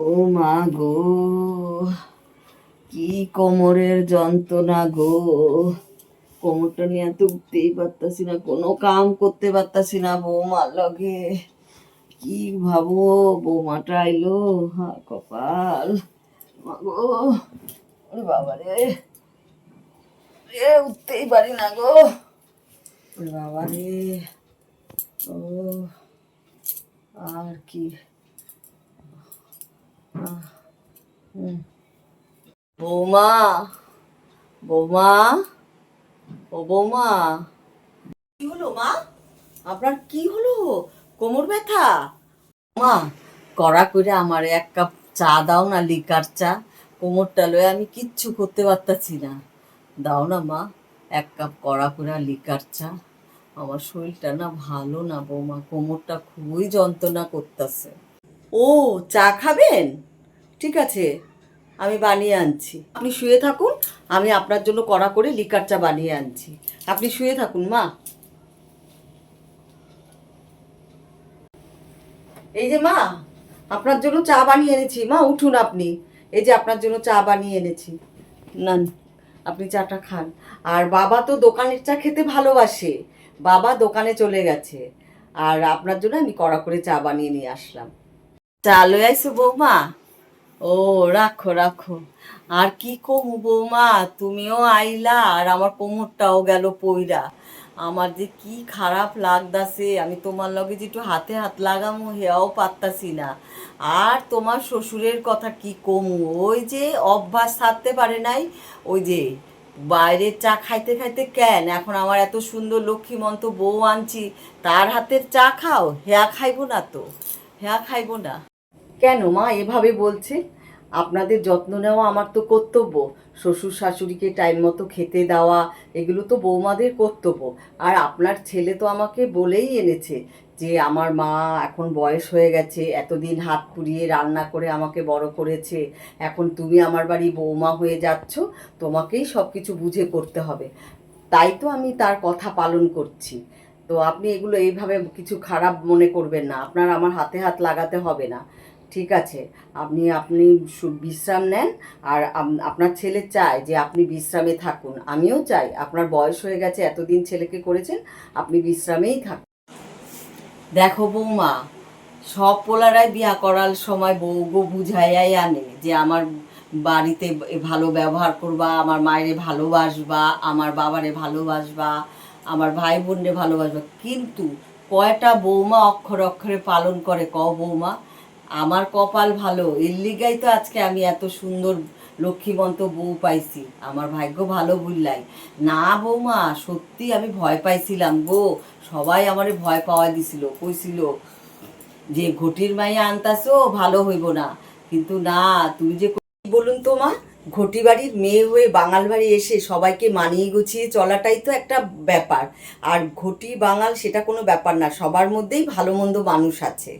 ও মা গো, কি কোমরের যন্ত্রণা গো। কোমরটা নিয়ে তো উঠতেই পারতাছি না, কোনো কাম করতে পারতাছি না বৌমার লগে। কি ভাবো, বৌমাটা আইলো, হা কপাল। মা গো, ওরে বাবা রে। উঠতেই পারি না গো। ওরে বাবা ও, আর কি। বৌমা বৌমা, ও বৌমা। কি হলো মা? আপনার কি হলো? কোমর ব্যথা? মা, কড়া করে আমার এক কাপ চা দাও না, লিকার চা। কোমরটা লয়ে আমি কিচ্ছু করতে পারতাছি না। দাও না মা, এক কাপ কড়া করে লিকার চা। আমার শরীরটা না ভালো না বৌমা, কোমরটা খুবই যন্ত্রণা করতেছে। ও, চা খাবেন? ঠিক আছে, আমি বানিয়ে আনছি। আপনি শুয়ে থাকুন, আমি আপনার জন্য কড়া করে লিকার চা বানিয়ে আনছি। আপনি শুয়ে থাকুন, মা। এই যে মা, আপনার জন্য চা বানিয়ে এনেছি। মা, উঠুন আপনি। এই যে আপনার জন্য চা বানিয়ে এনেছি। নান, আপনি চাটা খান। আর বাবা তো দোকানের চা খেতে ভালোবাসে। বাবা দোকানে চলে গেছে। আর আপনার জন্য আমি কড়া করে চা বানিয়ে নিয়ে আসলাম। চা আইসো বৌমা। ও, রাখো রাখো। আর কি কমু বৌমা, তুমিও আইলা আর আমার কোমরটাও গেল পইরা। আমার যে কি খারাপ লাগতাছে, আমি তোমার লগে যে একটু হাতে হাত লাগামো হেয়াও পারতাছি না। আর তোমার শ্বশুরের কথা কি কমু? ওই যে অভ্যাস থাকতে পারে নাই, ওই যে বাইরের চা খাইতে খাইতে কেন? এখন আমার এত সুন্দর লক্ষ্মীমন্ত বউ আনছি, তার হাতের চা খাও হেয়া খাইবো না তো হেয়া খাইবো না। কেন মা, এভাবে বলছে? আপনাদের যত্ন নেওয়া আমার তো কর্তব্য। শ্বশুর শাশুড়িকে টাইম মতো খেতে দেওয়া, এগুলো তো বৌমাদের কর্তব্য। আর আপনার ছেলে তো আমাকে বলেই এনেছে যে, আমার মা এখন বয়স হয়ে গেছে, এতদিন হাত পুড়িয়ে রান্না করে আমাকে বড় করেছে। এখন তুমি আমার বাড়ি বৌমা হয়ে যাচ্ছ, তোমাকেই সব কিছু বুঝে করতে হবে। তাই তো আমি তার কথা পালন করছি। তো আপনি এগুলো এইভাবে কিছু খারাপ মনে করবেন না। আপনার আমার হাতে হাত লাগাতে হবে না। ঠিক আছে। আপনি আপনি বিশ্রাম নেন আর আপনার ছেলে চায় যে আপনি বিশ্রামে থাকুন। আমিও চাই। আপনার বয়স হয়ে গেছে, এতদিন ছেলেকে করেছেন, আপনি বিশ্রামেই থাকুন। দেখো বৌমা, সব পোলারাই বিয়া করার সময় বউ গো বুঝাইয়াই আনে যে আমার বাড়িতে ভালো ব্যবহার করবা, আমার মায়েরে ভালোবাসবা, আমার বাবারে ভালোবাসবা, আমার ভাই বোনরে ভালোবাসবা। কিন্তু কয়টা বৌমা অক্ষরে অক্ষরে পালন করে ক বৌমা? আমার কপাল ভালো, এর লিগাই তো আজকে আমি এত সুন্দর লক্ষ্মীবন্ত বউ পাইছি। আমার ভাগ্য ভালো বুঝলাই না বৌমা, সত্যি আমি ভয় পাইছিলাম গো। সবাই আমারে ভয় পাওয়া দিছিল, কইছিল যে ঘটির মাইয়া আনতাছো, ভালো হইব না। কিন্তু না, তুমি যে বলুন তো মা? ঘটি বাড়ির মেয়ে হয়ে বাঙাল বাড়ি এসে সবাইকে মানিয়ে গুছিয়ে চলাটাই তো একটা ব্যাপার। আর ঘটি বাঙাল সেটা কোনো ব্যাপার না, সবার মধ্যেই ভালো মন্দ মানুষ আছে।